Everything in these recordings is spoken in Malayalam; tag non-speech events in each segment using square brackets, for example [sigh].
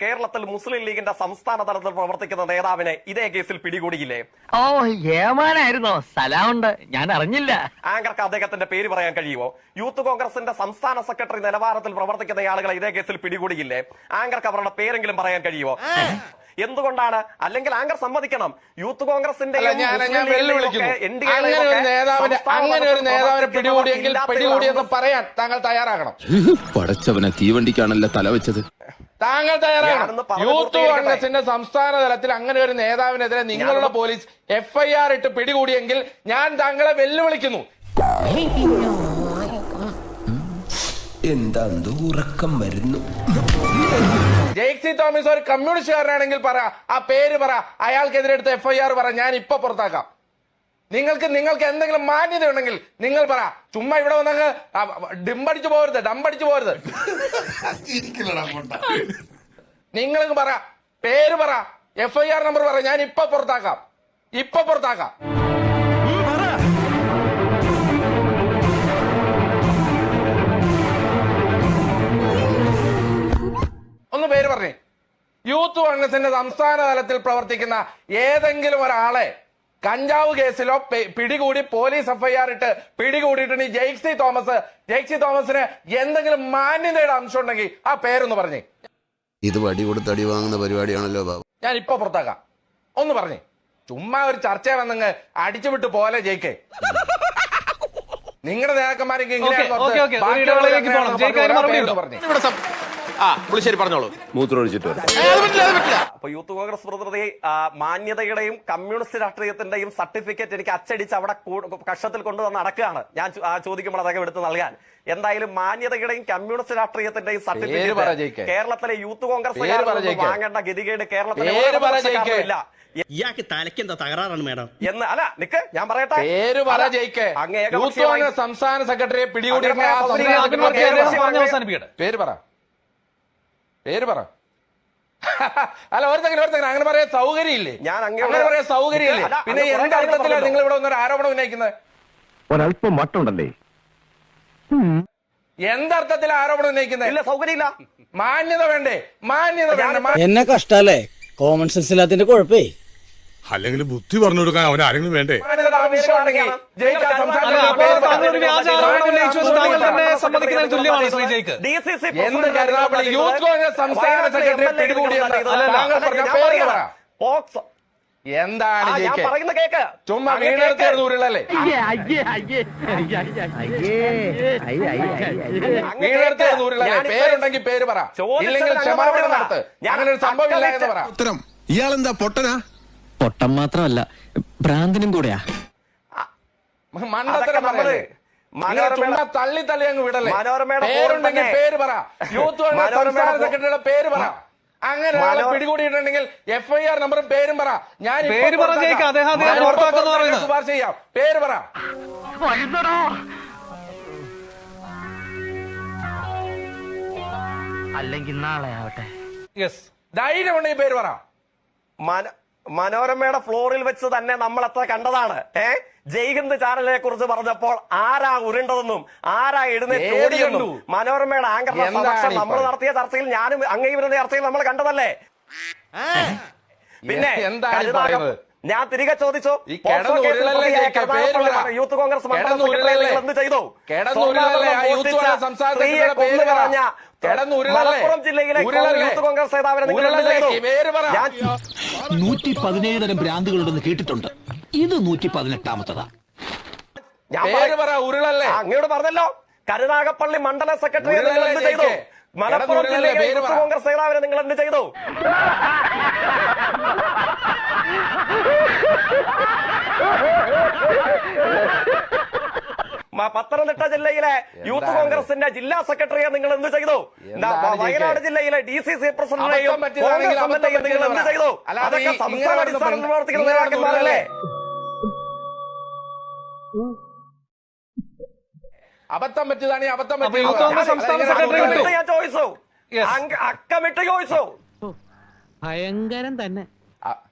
കേരളത്തിൽ മുസ്ലിം ലീഗിന്റെ സംസ്ഥാന തലത്തിൽ പ്രവർത്തിക്കുന്ന നേതാവിനെ ഇതേ കേസിൽ പിടികൂടിയില്ലേ? ഓ ഏമാനായിരുന്നോ? സ്ഥലമുണ്ട് ഞാൻ അറിഞ്ഞില്ല. ആങ്കർക്ക് അദ്ദേഹത്തിന്റെ പേര് പറയാൻ കഴിയുമോ? യൂത്ത് കോൺഗ്രസിന്റെ സംസ്ഥാന സെക്രട്ടറി നിലവാരത്തിൽ പ്രവർത്തിക്കുന്ന ആളുകളെ ഇതേ കേസിൽ പിടികൂടിയില്ലേ? ആങ്കർക്ക് അവരുടെ പേരെങ്കിലും പറയാൻ കഴിയുമോ? എന്തുകൊണ്ടാണ്? അല്ലെങ്കിൽ ആങ്കർ സമ്മതിക്കണം. യൂത്ത് കോൺഗ്രസിന്റെ അങ്ങനെ ഒരു നേതാവിനെ അങ്ങനെ ഒരു നേതാവിനെ പിടികൂടിയെങ്കിൽ പിടികൂടിയെന്ന് പറയാൻ താങ്കൾ തയ്യാറാകണം. പടച്ചവനെ തീവണ്ടിക്കാണല്ലോ തല വെച്ചത്? താങ്കൾ തയ്യാറാണ്. യൂത്ത്. കോൺഗ്രസിന്റെ സംസ്ഥാന തലത്തിൽ അങ്ങനെ ഒരു നേതാവിനെതിരെ നിങ്ങളുടെ പോലീസ് എഫ്ഐആർ ഇട്ട് പിടികൂടിയെങ്കിൽ ഞാൻ താങ്കളെ വെല്ലുവിളിക്കുന്നു. എന്താ ഉറക്കം വരുന്നു? ജെയ്ക്സി തോമസ് ഒരു കമ്മ്യൂണിസ്റ്റുകാരനാണെങ്കിൽ പറ ആ പേര് പറ അയാൾക്കെതിരെ എടുത്ത എഫ്ഐആർ പറ ഞാൻ ഇപ്പൊ പുറത്താക്കാം. നിങ്ങൾക്ക് നിങ്ങൾക്ക് എന്തെങ്കിലും മാന്യത ഉണ്ടെങ്കിൽ നിങ്ങൾ പറ. ചുമ്മാ ഇവിടെ വന്നങ്ങ് ഡിമ്പടിച്ചു പോകരുത് ഡമ്പടിച്ചു പോകരുത്. നിങ്ങൾക്ക് പറ. പേര് പറ. എഫ് ഐ ആർ നമ്പർ പറ. ഞാൻ ഇപ്പൊ പുറത്താക്കാം. ഇപ്പൊ പുറത്താക്കാം. ഒന്ന് പേര് പറഞ്ഞേ. യൂത്ത് കോൺഗ്രസിന്റെ സംസ്ഥാന തലത്തിൽ പ്രവർത്തിക്കുന്ന ഏതെങ്കിലും ഒരാളെ കഞ്ചാവ് കേസിലോ പിടികൂടി പോലീസ് എഫ്ഐആർ ഇട്ട് പിടികൂടിയിട്ടുണ്ടെങ്കിൽ ജെയ്ക്സി തോമസ് ജെയ്ക്സി തോമസിന് എന്തെങ്കിലും മാന്യതയുടെ അംശം ഉണ്ടെങ്കിൽ ആ പേരൊന്ന് പറഞ്ഞേ. ഇത് വടി കൊടുത്ത് അടി വാങ്ങുന്ന പരിപാടിയാണല്ലോ ബാബു. ഞാൻ ഇപ്പൊ പുറത്താക്കാം. ഒന്ന് പറഞ്ഞേ. ചുമ്മാ ഒരു ചർച്ച വന്നങ്ങ് അടിച്ചുവിട്ട് പോലെ ജയിക്കേ. നിങ്ങളുടെ നേതാക്കന്മാരൊക്കെ ഇങ്ങനെയാണ് പറഞ്ഞു ആ പുളിശ്ശേരി പറഞ്ഞോളൂ. മൂത്രമൊഴിച്ചിട്ട് അപ്പൊ യൂത്ത് കോൺഗ്രസ് പ്രതിനിധി ആ, മാന്യതയുടെയും കമ്മ്യൂണിസ്റ്റ് രാഷ്ട്രീയത്തിന്റെയും സർട്ടിഫിക്കറ്റ് എനിക്ക് അച്ചടിച്ച് അവിടെ കക്ഷത്തിൽ കൊണ്ടുവന്ന് നടക്കുകയാണ് ഞാൻ ആ ചോദിക്കുമ്പോൾ അതൊക്കെ എടുത്ത് നൽകാൻ. എന്തായാലും മാന്യതയുടെയും കമ്മ്യൂണിസ്റ്റ് രാഷ്ട്രീയത്തിന്റെയും സർട്ടിഫിക്കറ്റ് കേരളത്തിലെ യൂത്ത് കോൺഗ്രസ് വാങ്ങേണ്ട ഗതികേട് കേരളത്തിലെ. ഇല്ല. ഇയാൾക്ക് തലയ്ക്ക് എന്താ തകരാറാണ് മേഡം? എന്ന് അല്ല നിക്ക് ഞാൻ പറയട്ടെ. പേര് പറ സംസ്ഥാന സെക്രട്ടറിയെ പിടികൂടി പേര് പറ. പേര് പറ. അല്ല ഒരു സെക്കൻഡ് ഒരു സെക്കൻഡ് അങ്ങനെ പറയാൻ സൗകര്യമില്ലേ? ഞാൻ അങ്ങനെ പറയാൻ സൗകര്യമില്ലേ? പിന്നെ എന്റെ എന്ത് അർത്ഥത്തിലാണ്. നിങ്ങൾ ഇവിടെ വന്നൊരു ആരോപണം ഉന്നയിക്കുന്നത്? ഒരല്പം മട്ടുണ്ടല്ലേ എന്തർത്ഥത്തിൽ ആരോപണം ഉന്നയിക്കുന്നത്? ഇല്ല സൗകര്യമില്ല. മാന്യത വേണ്ടേ? മാന്യത വേണ്ടേ? എന്നെ കഷ്ടല്ലേ? കോമൺ സെൻസ് ഇല്ലാത്തിന്റെ കുഴപ്പേ. അല്ലെങ്കിൽ ബുദ്ധി പറഞ്ഞു കൊടുക്കാൻ അവൻ ആരെങ്കിലും വേണ്ടേ? തുല്യമാണ് ശ്രീ ജയിക്ക് എന്ത് കരുതാപ്പള്ളി യൂത്ത് കോൺഗ്രസ് സംസ്ഥാന സെക്രട്ടറി പിടികൂടിയെന്ന് താങ്കൾ പറഞ്ഞ പേര് പറ പോക്സോ എന്താണ് പറയുന്ന കേക്ക് ചുമ്മാ അങ്ങ് വീണെടുത്ത് കേക്ക്. ഉരുളല്ലേ അയ്യേ അയ്യേ അയ്യേ അയ്യേ അയ്യേ അയ്യേ അങ്ങ് വീണെടുത്ത് കേക്ക്. ഉരുളല്ലേ ഞാനിപ്പോ പേരുണ്ടെങ്കിൽ പേര് പറ ഇല്ലെങ്കിൽ ക്ഷമാപണം നടത്ത് ഒരു സംഭവം ഇല്ല എന്ന് പറ ഉത്തരം ഇയാളെന്താ പൊട്ടനാ പൊട്ടം മാത്രമല്ല ഭ്രാന്തിനും കൂടെയാ നമ്മൾ തള്ളി തള്ളി അങ്ങ് വിടല്ലേ? മനോരമയുടെ പേരുണ്ടെങ്കിൽ ഫോൺ പേര് പറ. യൂത്ത് സംസ്ഥാന സെക്രട്ടറിയുടെ പേര് പറ. അങ്ങനെ ഒരാളെ എഫ് ഐ ആർ നമ്പറും പേരും പറ. ഞാൻ പേര്. ശുപാർശ ചെയ്യാം. പേര് പറ. അല്ലെങ്കിൽ നാളെ ആവട്ടെ. യെസ് ധൈര്യമുണ്ടെങ്കിൽ പേര് പറ. മന- മനോരമയുടെ ഫ്ലോറിൽ വെച്ച് തന്നെ നമ്മൾ എത്ര കണ്ടതാണ്. ഏ? ജയ്ഹിന്ദ് ചാനലിനെ കുറിച്ച് പറഞ്ഞപ്പോൾ ആരാ ഉരുണ്ടതെന്നും ആരാ എഴുന്നേറ്റ് ഏത് മനോരമയുടെ ആങ്കറിന്റെ സമക്ഷം നമ്മൾ നടത്തിയ ചർച്ചയിൽ ഞാനും അങ്ങേ വരുന്ന ചർച്ചയിൽ നമ്മൾ കണ്ടതല്ലേ? പിന്നെ? ഞാൻ തിരികെ ചോദിച്ചു. യൂത്ത് കോൺഗ്രസ് മണ്ഡലം എന്ത് ചെയ്തു? സ്ത്രീയെ പേര് കൊന്നു കളഞ്ഞ? മലപ്പുറം ജില്ലയിലെ? യൂത്ത് കോൺഗ്രസ് നേതാവിനെ നൂറ്റി പതിനേഴ് തരം ഭ്രാന്തുകളുണ്ടെന്ന് കേട്ടിട്ടുണ്ട്. ഇത് നൂറ്റി പതിനെട്ടാമത്തതാ അങ്ങയോട് പറഞ്ഞല്ലോ. കരുനാഗപ്പള്ളി മണ്ഡല സെക്രട്ടറി നിങ്ങൾ എന്ത് ഉരുളല്ലേ ചെയ്തു? ജയിക്ക്? മലപ്പുറം? ജില്ലയിലെ യൂത്ത്. കോൺഗ്രസ് നേതാവിനെ നിങ്ങൾ എന്ത് ചെയ്തു? മ- [laughs] പത്തനംതിട്ട ജില്ലയിലെ യൂത്ത് കോൺഗ്രസിന്റെ ജില്ലാ സെക്രട്ടറിയെ നിങ്ങൾ എന്ത് ചെയ്തു? വയനാട് ജില്ലയിലെ ഡി സി സി പ്രസിഡന്റിനെയും നിങ്ങൾ എന്ത് ചെയ്തു? അതൊക്കെ സംസ്ഥാന പ്രവർത്തിക്കുന്ന നേതാക്കന്മാരല്ലേ അബദ്ധം പറ്റിയതാണ് ഈ അബദ്ധം. അങ്ക- അക്കമിട്ട് ചോദിച്ചു. ഭയങ്കരം തന്നെ. സം-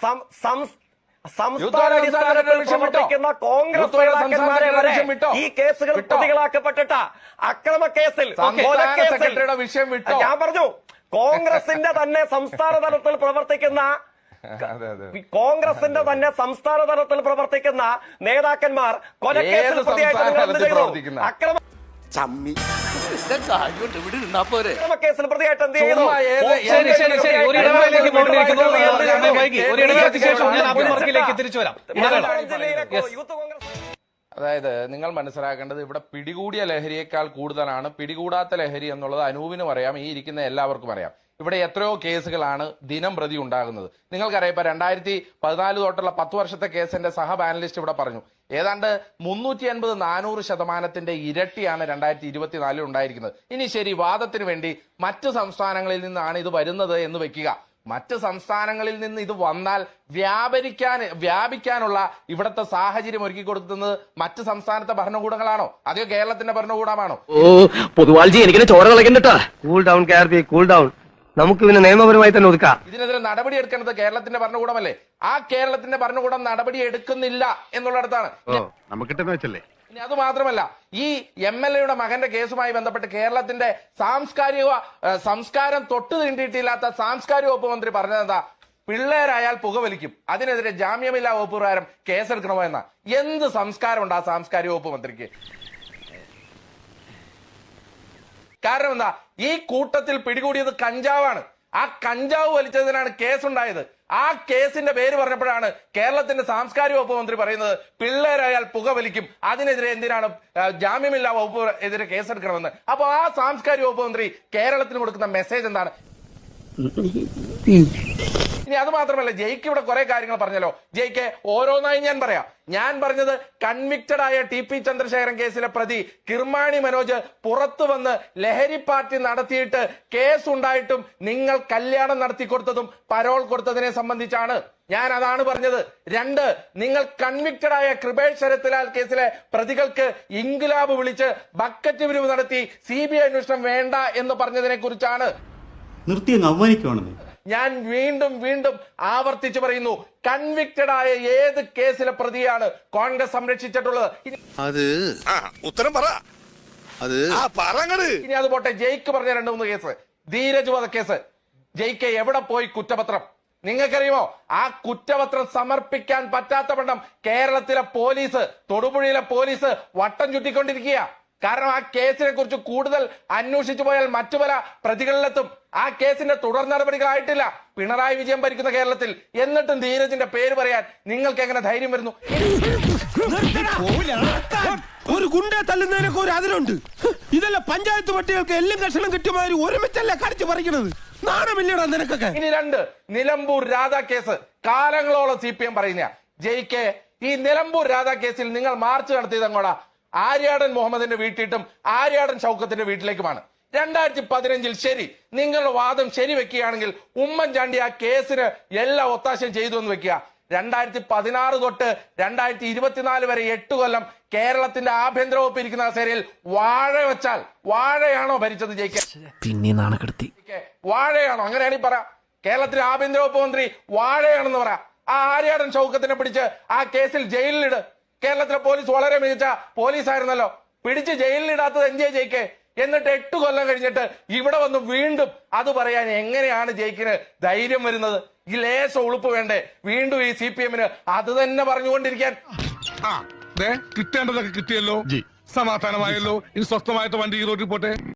സം- സംസ്ഥാന യൂത്ത് കോൺഗ്രസ് സംസ്ഥാന വിഷയം പ്രവർത്തിക്കുന്ന കോൺഗ്രസ് നേതാക്കന്മാരെ വരെ ഈ കേസുകൾ? പ്രതികളാക്കപ്പെട്ടിട്ട അക്രമ കേസിൽ വിഷയം വിട്ടു? ഞാൻ പറഞ്ഞു കോൺഗ്രസിന്റെ തന്നെ സംസ്ഥാന തലത്തിൽ പ്രവർത്തിക്കുന്ന [laughs] കോൺഗ്രസിന്റെ തന്നെ സംസ്ഥാന തലത്തിൽ പ്രവർത്തിക്കുന്ന നേതാക്കന്മാർ കൊലക്കേസിൽ പ്രതിയായിട്ട് സംസ്ഥാന പ്രവർത്തിക്കുന്ന? കേസിൽ പ്രതിയായിട്ട് എന്ത് അതായത് നിങ്ങൾ മനസ്സിലാക്കേണ്ടത് ഇവിടെ പിടികൂടിയ ലഹരിയേക്കാൾ കൂടുതലാണ്. പിടികൂടാത്ത ലഹരി എന്നുള്ളത് അനൂപിനും അറിയാം. ഈ ഇരിക്കുന്ന എല്ലാവർക്കും അറിയാം. ഇവിടെ എത്രയോ കേസുകളാണ് ദിനം പ്രതി ഉണ്ടാകുന്നത്. നിങ്ങൾക്കറിയാം ഇപ്പൊ രണ്ടായിരത്തി പതിനാല് തൊട്ടുള്ള പത്ത് വർഷത്തെ കേസിന്റെ സഹ പാനലിസ്റ്റ് ഇവിടെ പറഞ്ഞു. ഏതാണ്ട് മുന്നൂറ്റി അൻപത് നാനൂറ് ശതമാനത്തിന്റെ ഇരട്ടിയാണ് രണ്ടായിരത്തി ഇരുപത്തിനാലിൽ ഉണ്ടായിരിക്കുന്നത്. ഇനി ശരി വാദത്തിന് വേണ്ടി മറ്റ് സംസ്ഥാനങ്ങളിൽ നിന്നാണ് ഇത് വരുന്നത് എന്ന് വെക്കുക. മറ്റ് സംസ്ഥാനങ്ങളിൽ നിന്ന് ഇത് വന്നാൽ വ്യാപരിക്കാൻ വ്യാപിക്കാനുള്ള ഇവിടുത്തെ സാഹചര്യം ഒരുക്കി കൊടുക്കുന്നത് മറ്റ് സംസ്ഥാനത്തെ ഭരണകൂടങ്ങളാണോ? അതെയോ കേരളത്തിന്റെ ഭരണകൂടമാണോ? ഓ പൊതുവാൾജി എനിക്കിനെ ചോര കളക്കണ്ടട്ടാ കൂൾ ഡൗൺ കൂൾ ഡൗൺ നമുക്ക് ഇതിന് നിയമപരമായി തന്നെ ഒതുക്കാം. ഇതിനെതിരെ നടപടി എടുക്കേണ്ടത് കേരളത്തിന്റെ ഭരണകൂടമല്ലേ? ആ കേരളത്തിന്റെ ഭരണകൂടം നടപടി എടുക്കുന്നില്ല എന്നുള്ളിടത്താണ്. നമുക്ക് വെച്ചല്ലേ? ഇനി അത് മാത്രമല്ല ഈ എം എൽ എയുടെ മകന്റെ കേസുമായി ബന്ധപ്പെട്ട് കേരളത്തിന്റെ സാംസ്കാരിക സംസ്കാരം തൊട്ടു തീണ്ടിയിട്ടില്ലാത്ത സാംസ്കാരിക വകുപ്പ് മന്ത്രി പറഞ്ഞതെന്താ പിള്ളേരായാൽ പുകവലിക്കും. അതിനെതിരെ ജാമ്യമില്ലാ വകുപ്പ് പ്രകാരം കേസെടുക്കണമോ എന്ന? എന്ത് സംസ്കാരമുണ്ട് ആ സാംസ്കാരിക വകുപ്പ് മന്ത്രിക്ക്? കാരണം എന്താ? ഈ കൂട്ടത്തിൽ പിടികൂടിയത് കഞ്ചാവാണ്. ആ കഞ്ചാവ് വലിച്ചതിനാണ് കേസുണ്ടായത്. ആ കേസിന്റെ പേര് പറഞ്ഞപ്പോഴാണ് കേരളത്തിന്റെ സാംസ്കാരിക വകുപ്പ് മന്ത്രി പറയുന്നത് പിള്ളേരായാൽ പുക വലിക്കും. അതിനെതിരെ എന്തിനാണ് ജാമ്യമില്ലാ വകുപ്പ് എതിരെ കേസെടുക്കണമെന്ന്. അപ്പൊ ആ സാംസ്കാരിക വകുപ്പ് മന്ത്രി കേരളത്തിന് കൊടുക്കുന്ന മെസ്സേജ് എന്താണ്? ഇനി അത് മാത്രമല്ല ജയ്ക്ക് ഇവിടെ കുറെ കാര്യങ്ങൾ പറഞ്ഞല്ലോ. ജയ്ക്ക് ഓരോന്നായി ഞാൻ പറയാം. ഞാൻ പറഞ്ഞത് കൺവിക്റ്റഡ് ആയ ടി പി ചന്ദ്രശേഖരൻ കേസിലെ പ്രതി കിർമാണി മനോജ് പുറത്തു വന്ന് ലഹരി പാർട്ടി നടത്തിയിട്ട് കേസ് ഉണ്ടായിട്ടും നിങ്ങൾ കല്യാണം നടത്തി കൊടുത്തതും പരോൾ കൊടുത്തതിനെ സംബന്ധിച്ചാണ്. ഞാൻ അതാണ് പറഞ്ഞത്. രണ്ട് നിങ്ങൾ കൺവിക്റ്റഡ് ആയ കൃപേഷ് ശരത്ലാൽ കേസിലെ പ്രതികൾക്ക് ഇൻകുലാബ് വിളിച്ച് ബക്കറ്റ് പിരിവ് നടത്തി സി ബി ഐ അന്വേഷണം വേണ്ട എന്ന് പറഞ്ഞതിനെ കുറിച്ചാണ്. നിർത്തി അവമാനിക്കുവാണെന്ന്. ഞാൻ വീണ്ടും വീണ്ടും ആവർത്തിച്ചു പറയുന്നു കൺവിക്റ്റഡ് ആയ ഏത് കേസിലെ പ്രതിയാണ് കോൺഗ്രസ് സംരക്ഷിച്ചിട്ടുള്ളത്? ഇനി- അത് ഉത്തരം പറ. അത് പറങ്ങട് ഇനി അത് പോട്ടെ ജയിക്ക് പറഞ്ഞ രണ്ട് മൂന്ന് കേസ് ധീരജ് കേസ്. ജയിക്ക് എവിടെ പോയി കുറ്റപത്രം? നിങ്ങൾക്കറിയുമോ ആ കുറ്റപത്രം സമർപ്പിക്കാൻ പറ്റാത്ത വണ്ണം കേരളത്തിലെ പോലീസ് തൊടുപുഴയിലെ പോലീസ് വട്ടം ചുറ്റിക്കൊണ്ടിരിക്കുക കാരണം ആ കേസിനെ കുറിച്ച് കൂടുതൽ അന്വേഷിച്ചു പോയാൽ മറ്റു പല പ്രതികളിലെത്തും. ആ കേസിന്റെ തുടർ നടപടികളായിട്ടില്ല. പിണറായി വിജയൻ ഭരിക്കുന്ന കേരളത്തിൽ. എന്നിട്ടും ധീരജിന്റെ പേര് പറയാൻ നിങ്ങൾക്ക് എങ്ങനെ ധൈര്യം വരുന്നു? ഒരു ഗുണ്ടെ തല്ലുന്നതിനൊക്കെ ഒരു അതിലുണ്ട് ഇതല്ല പഞ്ചായത്ത് പട്ടികൾക്ക് എല്ലാം കഷണം കിട്ടിയമാതിരി ഒരുമിച്ചല്ല കടിച്ചു പറിക്കണത് നാണമില്ലടാ നിനക്കൊക്കെ. ഇനി രണ്ട്. നിലമ്പൂർ രാധാ കേസ്. കാലങ്ങളോളം സി പി എം പറയുന്ന ജയിക്കെ ഈ നിലമ്പൂർ രാധാ കേസിൽ നിങ്ങൾ മാർച്ച് നടത്തിയത് അങ്ങോട്ടാ ആര്യാടൻ മുഹമ്മദിന്റെ വീട്ടിട്ടും ആര്യാടൻ ഷൗക്കത്തിന്റെ വീട്ടിലേക്കുമാണ്. രണ്ടായിരത്തി പതിനഞ്ചിൽ ശരി നിങ്ങളുടെ വാദം ശരി വെക്കുകയാണെങ്കിൽ ഉമ്മൻചാണ്ടി ആ കേസിന് എല്ലാ ഒത്താശയും ചെയ്തു എന്ന് വെക്കുക. രണ്ടായിരത്തി പതിനാറ് തൊട്ട് രണ്ടായിരത്തി ഇരുപത്തിനാല് വരെ എട്ട് കൊല്ലം കേരളത്തിന്റെ ആഭ്യന്തര വകുപ്പ് ഇരിക്കുന്ന കസേരയിൽ വാഴ വെച്ചാൽ വാഴയാണോ ഭരിച്ചത് ജയിക്കാൻ? പിന്നെ നാണക്കെടുത്തി വാഴയാണോ? അങ്ങനെയാണെങ്കിൽ പറ. കേരളത്തിലെ ആഭ്യന്തര വകുപ്പ് മന്ത്രി വാഴയാണെന്ന് പറ. ആ ആര്യാടൻ ചൗക്കത്തിനെ പിടിച്ച് ആ കേസിൽ ജയിലിലിട്. കേരളത്തിലെ പോലീസ് വളരെ മികച്ച പോലീസ് ആയിരുന്നല്ലോ പിടിച്ച് ജയിലിലിടാത്തത് എൻജോയ് ജയിക്കെ? എന്നിട്ട് എട്ട് കൊല്ലം കഴിഞ്ഞിട്ട് ഇവിടെ വന്ന് വീണ്ടും അത് പറയാൻ എങ്ങനെയാണ് ജയിക്കിന് ധൈര്യം വരുന്നത്? ഈ ലേശ ഉളുപ്പ് വേണ്ടേ? വീണ്ടും ഈ സി പി എമ്മിന് അത് തന്നെ പറഞ്ഞുകൊണ്ടിരിക്കാൻ. കിട്ടേണ്ടതൊക്കെ കിട്ടിയല്ലോ. സമാധാനമായല്ലോ. ഇനി സ്വസ്ഥമായിട്ട് വണ്ടി ഈ റോഡിൽ പോട്ടെ.